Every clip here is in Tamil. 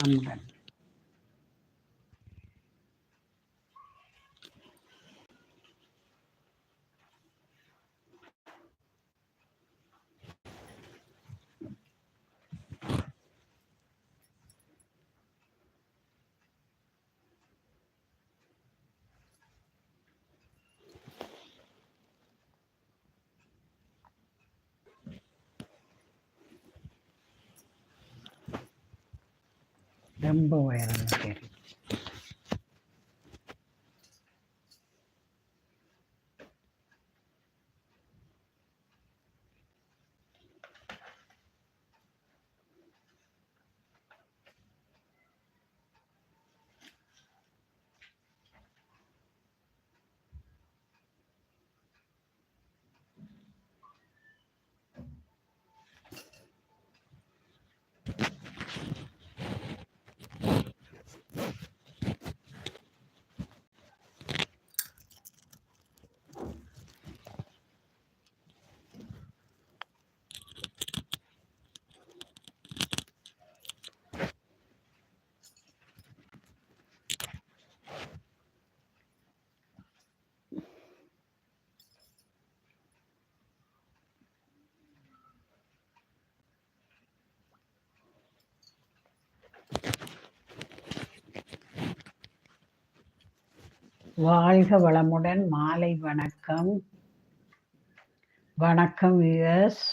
嗯。ഡംബ് വയറെന്ന് പേര് வாழ்க வளமுடன். மாலை வணக்கம். வணக்கம் வியஸ்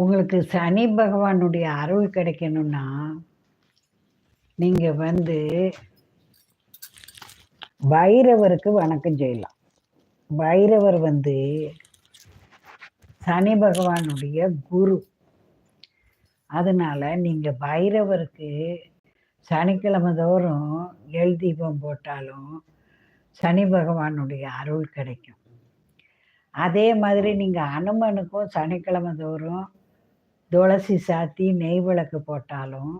உங்களுக்கு சனி பகவானுடைய அருள் கிடைக்கணும்னா நீங்க வந்து பைரவருக்கு வணக்கம் செய்யலாம். பைரவர் வந்து சனி பகவானுடைய குரு. அதனால நீங்க பைரவருக்கு சனிக்கிழமை தோறும் எல் தீபம் போட்டாலும் சனி பகவானுடைய அருள் கிடைக்கும். அதே மாதிரி நீங்கள் அனுமனுக்கும் சனிக்கிழமை தோறும் துளசி சாத்தி நெய் விளக்கு போட்டாலும்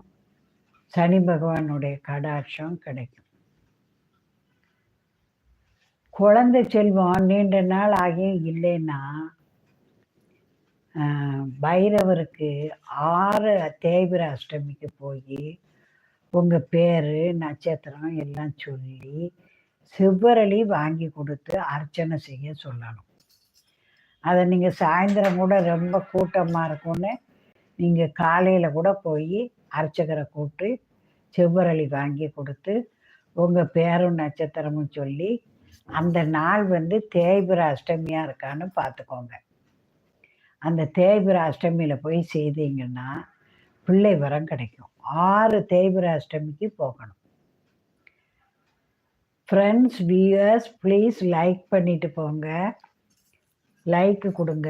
சனி பகவானுடைய கடாட்சம் கிடைக்கும். குழந்தை செல்வம் நீண்ட நாள் ஆகியும் இல்லைன்னா பைரவருக்கு ஆறு தேய்பிர அஷ்டமிக்கு போய் உங்கள் பேர் நட்சத்திரம் எல்லாம் சொல்லி சிவரளி வாங்கி கொடுத்து அர்ச்சனை செய்ய சொல்லணும். அதை நீங்கள் சாயந்தரம் கூட ரொம்ப கூட்டமாக இருக்கும்னு நீங்கள் காலையில் கூட போய் அர்ச்சகரை கூப்பிட்டு செவ்வரளி வாங்கி கொடுத்து உங்கள் பேரும் நட்சத்திரமும் சொல்லி அந்த நாள் வந்து தேய்பிர அஷ்டமியாக இருக்கான்னு பார்த்துக்கோங்க அந்த தேய்பிர அஷ்டமியில் போய் செய்தீங்கன்னா பிள்ளை வரம் கிடைக்கும். ஆறு தேய்பிர அஷ்டமிக்கு போகணும். ஃப்ரெண்ட்ஸ் வியூவர்ஸ் ப்ளீஸ் லைக் பண்ணிட்டு போங்க. லைக்கு கொடுங்க.